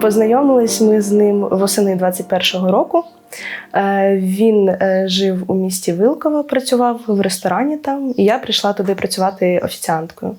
Познайомились ми з ним восени 21-го року. Е, Він е, жив у місті Вилково, працював в ресторані там, і я прийшла туди працювати офіціанткою.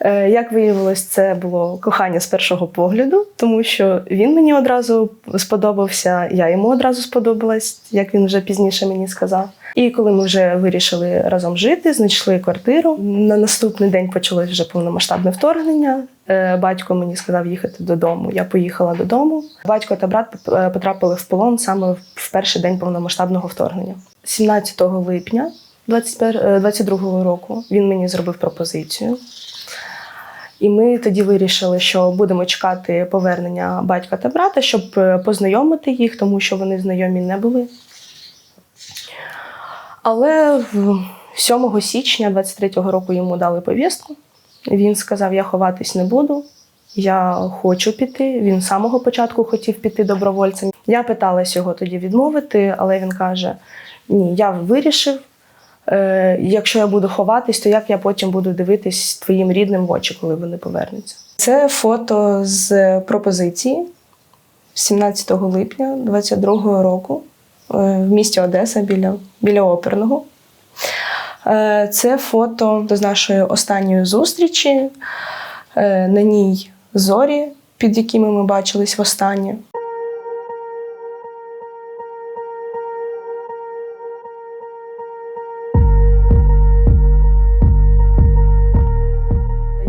Е, Як виявилось, це було кохання з першого погляду, тому що він мені одразу сподобався, я йому одразу сподобалась, як він вже пізніше мені сказав. І коли ми вже вирішили разом жити, знайшли квартиру. На наступний день почалось вже повномасштабне вторгнення. Е, Батько мені сказав їхати додому. Я поїхала додому. Батько та брат е, потрапили в полон саме в перший день повномасштабного вторгнення. 17 липня 22 року він мені зробив пропозицію. І ми тоді вирішили, що будемо чекати повернення батька та брата, щоб е, познайомити їх, тому що вони знайомі не були. Але 7 січня 23-го року йому дали повістку. Він сказав: Я ховатись не буду, я хочу піти. Він з самого початку хотів піти добровольцем. Я питалась його тоді відмовити, але він каже: Ні, я вирішив. Е, якщо я буду ховатись, то як я потім буду дивитись твоїм рідним в очі, коли вони повернуться? Це фото з пропозиції 17 липня 22-го року в місті Одеса біля, біля оперного. Е, Це фото з нашої останньої зустрічі. Е, На ній зорі, під якими ми бачились востаннє.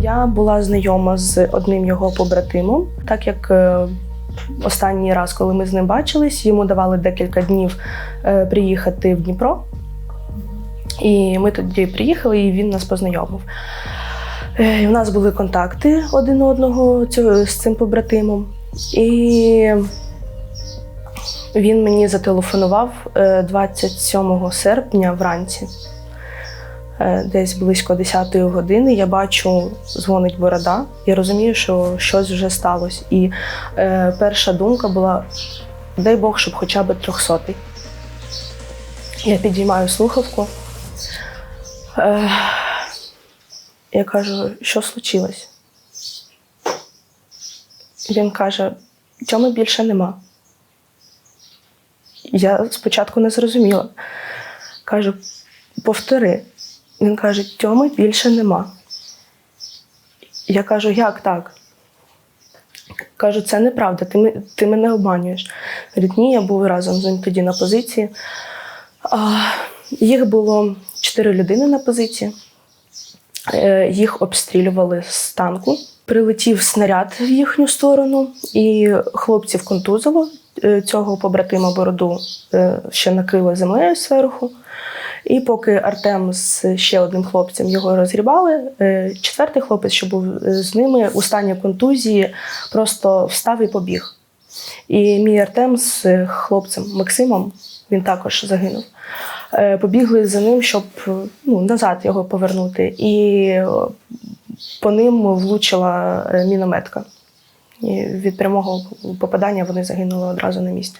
Я була знайома з одним його побратимом, так як е, останній раз, коли ми з ним бачились, йому давали декілька днів е, приїхати в Дніпро. І ми тоді приїхали, і він нас познайомив. Е, У нас були контакти один одного з цим побратимом. І він мені зателефонував е, 27 серпня вранці, Е, десь близько 10 години. Я бачу, дзвонить борода. Я розумію, що щось вже сталося. І е, перша думка була: дай Бог, щоб хоча б трьохсотий. Я підіймаю слухавку. Е, я кажу, що случилось? Він каже: Тьоми більше нема. Я спочатку не зрозуміла. Кажу, повтори. Він каже, Тьоми більше нема. Я кажу, як так? Кажу, це неправда, ти, ти мене обманюєш. Говорить, ні, я був разом з ним тоді на позиції. А, їх було чотири людини на позиції. Е, Їх обстрілювали з танку. Прилетів снаряд в їхню сторону, і хлопців контузило. Е, Цього побратима бороду ще накрило землею зверху. І поки Артем з ще одним хлопцем його розгрібали, е, четвертий хлопець, що був е, з ними у стані контузії, просто встав і побіг. І мій Артем з хлопцем Максимом, він також загинув. е, Побігли за ним, щоб ну, назад його повернути. І е, по ним влучила е, мінометка. І від прямого попадання вони загинули одразу на місці.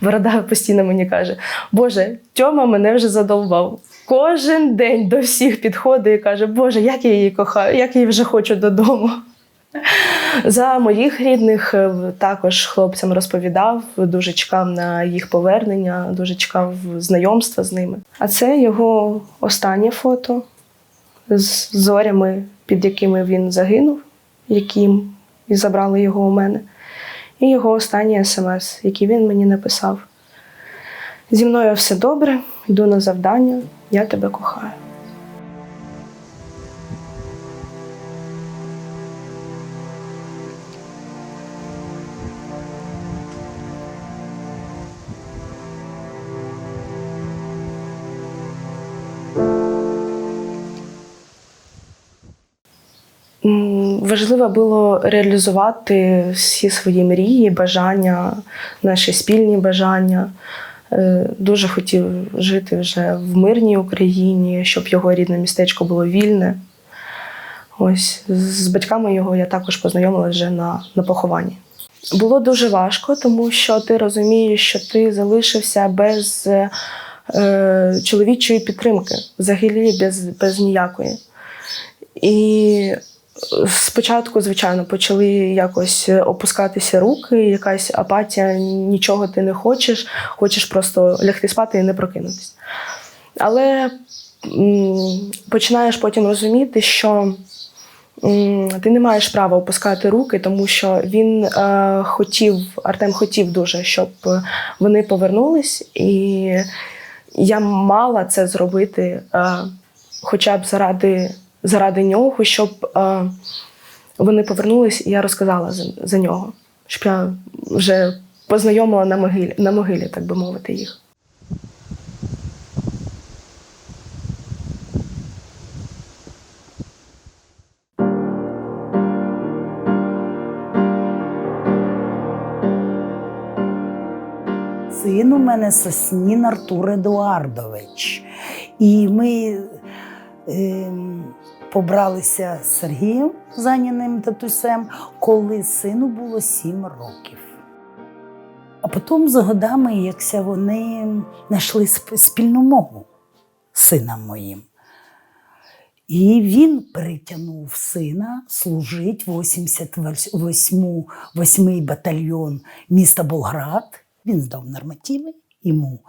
Борода постійно мені каже: Боже, Тьома мене вже задовбав. Кожен день до всіх підходить і каже, Боже, як я її кохаю, як я її вже хочу додому. За моїх рідних е, також хлопцям розповідав, дуже чекав на їх повернення, дуже чекав знайомства з ними. А це його останнє фото з зорями, під якими він загинув, яким і забрали його у мене. І його останній смс, який він мені написав: Зі мною все добре, йду на завдання, я тебе кохаю. М, Важливо було реалізувати всі свої мрії, бажання, наші спільні бажання. Е, Дуже хотів жити вже в мирній Україні, щоб його рідне містечко було вільне. Ось з батьками його я також познайомилася вже на, на похованні. Було дуже важко, тому що ти розумієш, що ти залишився без е, чоловічої підтримки, взагалі без, без ніякої. І спочатку, звичайно, почали якось опускатися руки, якась апатія, нічого ти не хочеш, хочеш просто лягти спати і не прокинутися. Але починаєш потім розуміти, що ти не маєш права опускати руки, тому що він е, хотів, Артем хотів дуже, щоб вони повернулись, і я мала це зробити е, хоча б заради, заради нього, щоб е, вони повернулись, і я розказала за, за нього, щоб я вже познайомила на могилі, на могилі, так би мовити, їх. Син у мене Соснін Артур Едуардович. І ми побралися з Сергієм Заняним татусем, коли сину було сім років. А потім за годами, якся вони знайшли спільну мову з сином моїм. І він перетягнув сина служить 88 8 батальйон міста Болград. Він здав нормативи, йому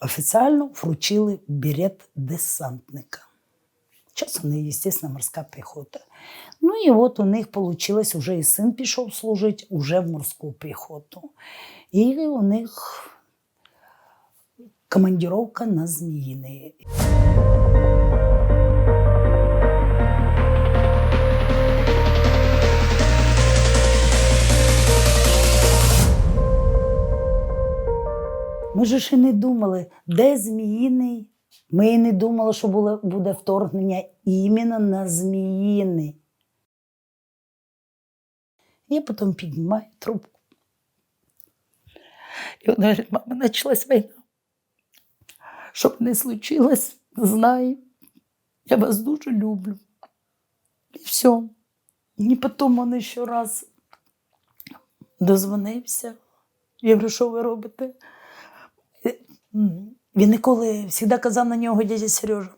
офіційно вручили берет десантника. Них, звісно, морська піхота. Ну і от у них вийшло, вже і син пішов служити уже в морську піхоту. І у них командировка на Зміїний. Ми ж ще не думали, де Зміїний. Ми і не думали, що було, буде вторгнення іменно на Зміїний. Я потім піднімаю трубку. І вона говорить, мама, почалась війна. Що б не случилось, знай. Я вас дуже люблю. І все. І потім він ще раз дозвонився. Я говорю, що ви робите? Він ніколи завжди казав на нього дядя Сережа.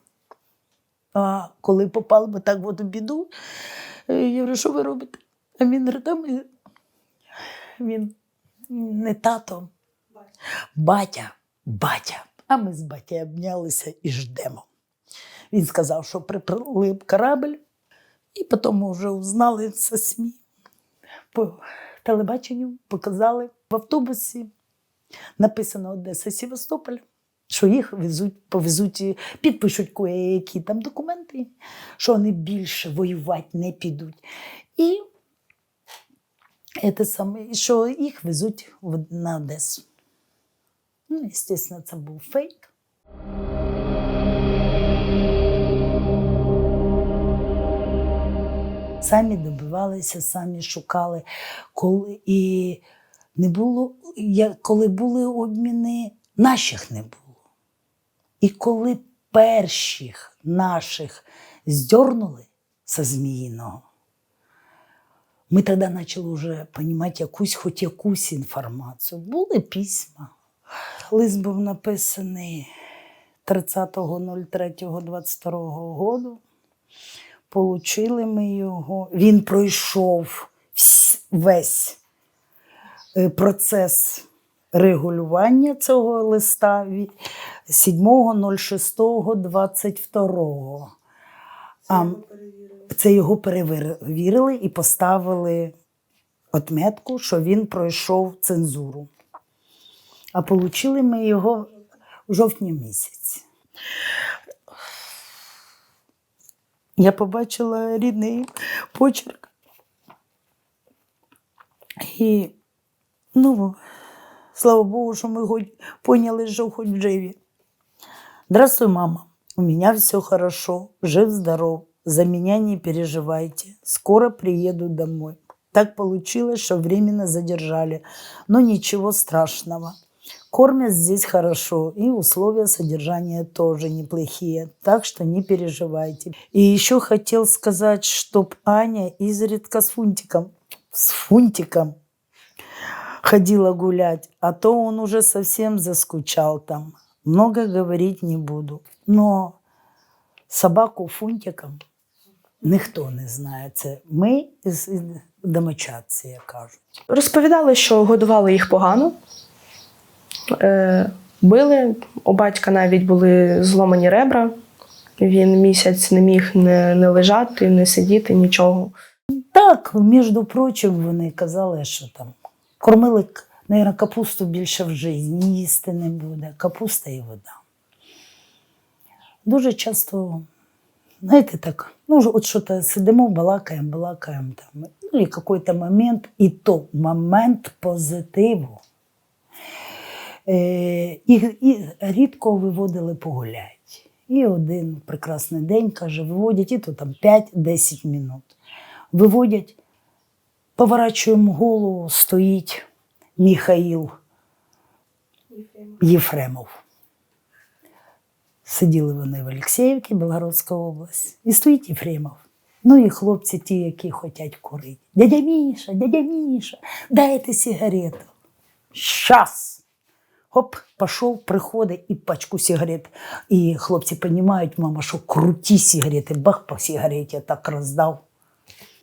А коли попали ми так от у біду, е, я говорю, що ви робите? А він говорить, «Та він не тато, батя, батя. А ми з батя обнялися і ждемо. Він сказав, що приплив корабль, і потім вже узнали це СМІ. По телебаченню показали в автобусі написано Одеса Севастополь, що їх везуть, повезуть, підпишуть кое-які там документи, що вони більше воювати не підуть. І це саме, що їх везуть на Одесу. Ну, звісно, це був фейк. Самі добивалися, самі шукали. Коли, і не було, коли були обміни, наших не було. І коли перших наших здернули зі Зміїного, ми тоді почали вже розуміти якусь, хоч якусь інформацію. Були письма. Лист був написаний 30.03.22 року. Получили ми його. Він пройшов весь процес регулювання цього листа 7.06.22. Це його перевірили і поставили отметку, що він пройшов цензуру. А отримали ми його в жовтні місяці. Я побачила рідний почерк. І, ну, слава Богу, що ми хоч поняли, що хоч живі. Здравствуй, мама. У меня все хорошо, жив-здоров. За меня не переживайте. Скоро приеду домой. Так получилось, что временно задержали, но ничего страшного. Кормят здесь хорошо, и условия содержания тоже неплохие, так что не переживайте. И еще хотел сказать, чтоб Аня изредка с Фунтиком с Фунтиком ходила гулять, а то он уже совсем заскучал там. Много говорить не буду. Но собаку Фунтиком ніхто не знає. Це ми з домочадці, як кажуть. Розповідали, що годували їх погано, е, били. У батька навіть були зломані ребра. Він місяць не міг не, не лежати, не сидіти, нічого. Так, між прочим, вони казали, що там кормили, навіть, капусту більше в житті їсти не буде. Капуста і вода. Дуже часто, знаєте, так, ну, от що то сидимо, балакаємо, балакаємо там. Ну, і якийсь момент, і то момент позитиву. Е, і, і рідко виводили погуляти. І один прекрасний день каже, виводять, і то там 5-10 минут. Виводять, поворачуємо голову, стоїть Міхаїл Єфремов. Сиділи вони в Олексіївці, Белгородська область, і стоїть Єфремов. Ну і хлопці ті, які хочуть курити. Дядя Міша, дядя Міша, дайте сигарету. Щас. Хоп, пішов, приходить і пачку сигарет. І хлопці розуміють, мама, що круті сигарети, бах по сигареті так роздав.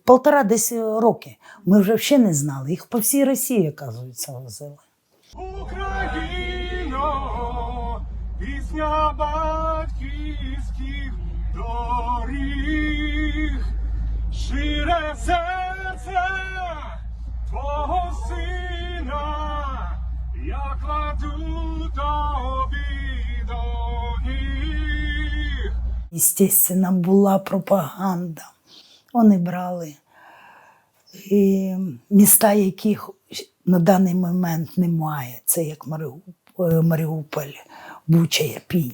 Полтора десь роки. Ми вже взагалі не знали. Їх по всій Росії, оказується, возили. Україно, пісня батьківських доріг, шире серце твого сина, я кладу тобі до ніг. Естественно, була пропаганда. Вони брали і міста, яких на даний момент немає. Це як е, Маріуполь, Буча, Ірпінь.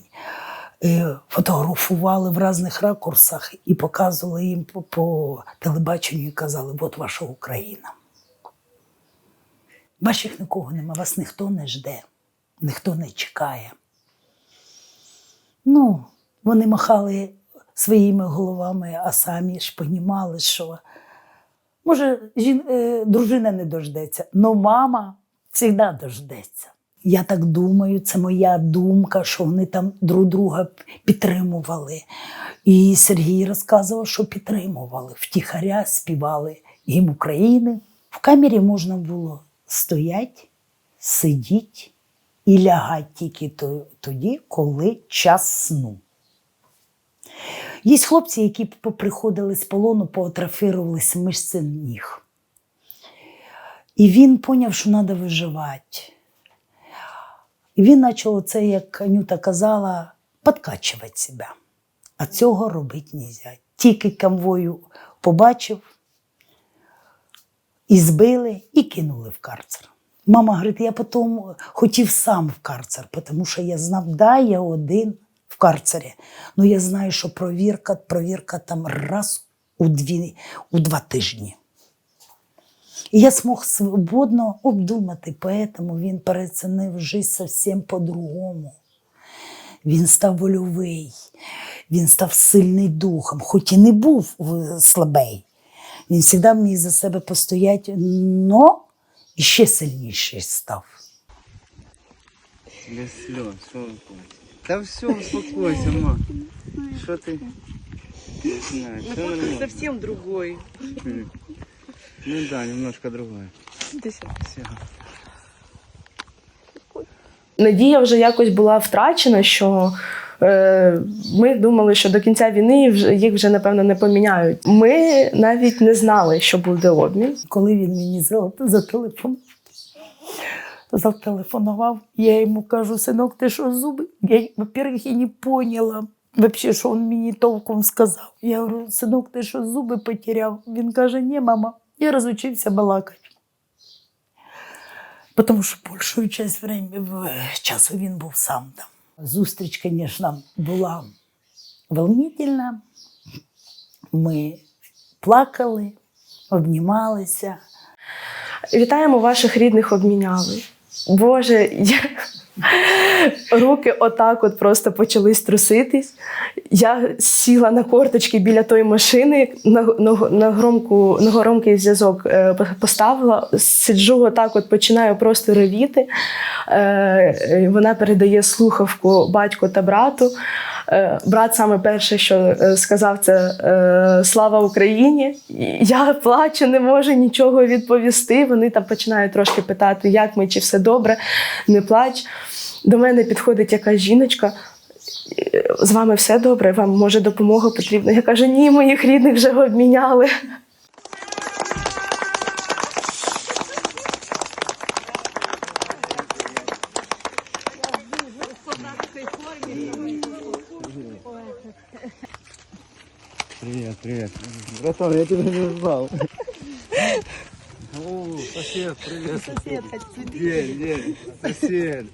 Е, Фотографували в різних ракурсах і показували їм по, по телебаченню і казали, от ваша Україна. Ваших нікого нема, вас ніхто не жде, ніхто не чекає. Ну, вони махали своїми головами, а самі ж понімали, що може, жін, е, дружина не дождеться, але мама завжди дождеться. Я так думаю, це моя думка, що вони там друг друга підтримували. І Сергій розказував, що підтримували. Втіхаря співали гімн України. В камері можна було стояти, сидіти і лягати тільки тоді, коли час сну. Є хлопці, які приходили з полону, поатрофірувалися мишці ніг. І він поняв, що треба виживати. І він почав це, як Анюта казала, підкачувати себе. А цього робити не можна. Тільки конвою побачив, і збили, і кинули в карцер. Мама говорить, я потім хотів сам в карцер, тому що я знав, да, я один карцері. Ну я знаю, що провірка, провірка там раз у, дві, у два тижні. І я змог свободно обдумати, поэтому він переоцінив життя зовсім по-другому. Він став вольовий, він став сильний духом, хоч і не був е, слабий. Він завжди міг за себе постояти, но ще сильніший став. Без слез, Да все, успокойся, ма. Что ты? Не знаю, все нормально. совсем другой. М. Ну да, немножко другое. Все. Надія вже якось була втрачена, що е, ми думали, що до кінця війни вже- їх вже напевно не поміняють. Ми навіть не знали, що буде обмін. Коли він мені за- зателефонував, зателефонував, я йому кажу, синок, ти що зуби? Я, во-первых, я не поняла. Вообще, що він мені толком сказав. Я говорю, синок, ти що зуби потеряв? Він каже, ні, мама, я розучився балакати. Тому що більшу времени, часу він був сам там. Зустріч, звісно, була волнительна. Ми плакали, обнімалися. Вітаємо ваших рідних обміняли. Боже, я, Руки отак от просто почали труситись. Я сіла на корточки біля тої машини, на, на, на, громку, на громкий зв'язок е, поставила, сиджу отак, от починаю просто ревіти. Е, вона передає слухавку батьку та брату. Е, Брат саме перше, що е, сказав, це е, Слава Україні. Я плачу, не можу нічого відповісти. Вони там починають трошки питати, як ми, чи все добре, не плач. До мене підходить якась жіночка. «Е, З вами все добре, вам може допомога потрібна. Я кажу, ні, моїх рідних вже обміняли. Привет, привет. Братан, я тебя не ждал. О, сосед, привет. Сосед, День, день, сосед.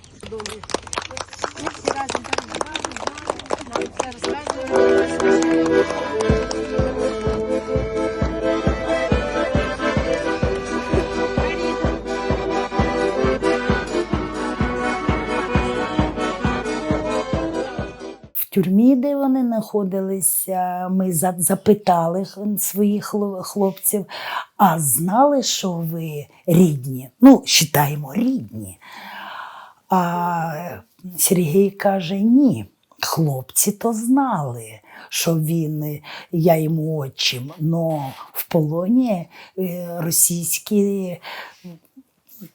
Тюрмі, де вони знаходилися, ми запитали своїх хлопців, а знали, що ви рідні? Ну, вважаємо рідні. А Сергій каже: ні. Хлопці то знали, що він, я йому отчим, але в полоні е, російські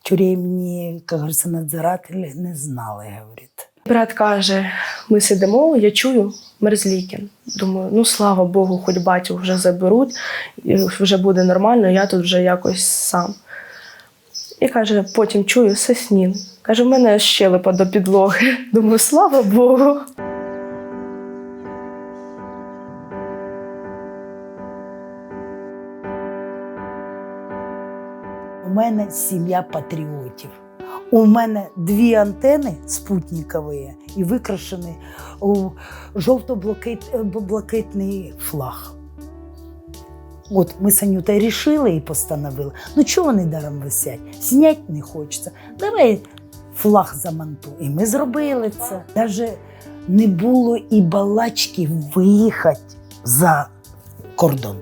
тюремні, надзиратели не знали, говорить. Брат каже: ми сидимо, я чую мерзлікін. Думаю, ну слава Богу, хоч батю вже заберуть, вже буде нормально, я тут вже якось сам. І каже, потім чую Соснін. Каже, в мене щелепа до підлоги. Думаю, слава Богу. У мене сім'я патріотів. У мене дві антени спутникові і викрашені у жовто-блакитний флаг. От ми з рішили і постановили. Ну чого вони даром висять? Снять не хочеться. Давай флаг заманту. І ми зробили це. Навіть не було і балачки виїхати за кордон.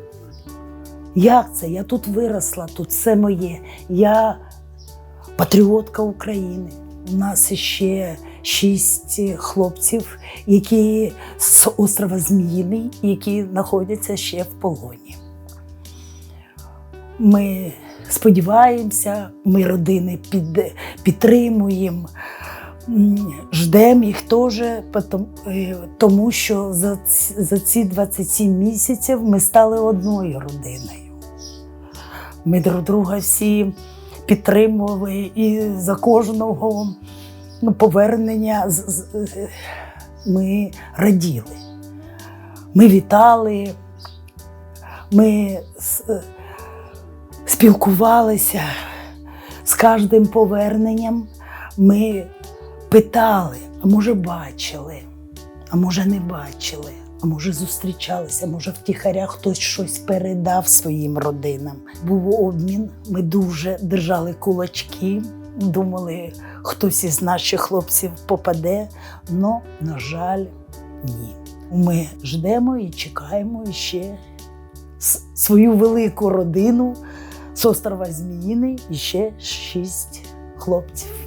Як це? Я тут виросла, тут все моє. Я патріотка України. У нас ще шість хлопців, які з острова Зміїний, які знаходяться ще в полоні. Ми сподіваємося, ми родини під, підтримуємо, ждемо їх теж, е, тому що за, за ці 27 місяців ми стали одною родиною. Ми друг друга всі підтримували і за кожного ну, повернення ми раділи. Ми вітали, ми е, спілкувалися з кожним поверненням. Ми питали, а може бачили, а може не бачили, а може зустрічалися, може втіхаря хтось щось передав своїм родинам. Був обмін, ми дуже держали кулачки, думали, хтось із наших хлопців попаде, але, на жаль, ні. Ми ждемо і чекаємо ще свою велику родину з острова Зміїний і ще шість хлопців.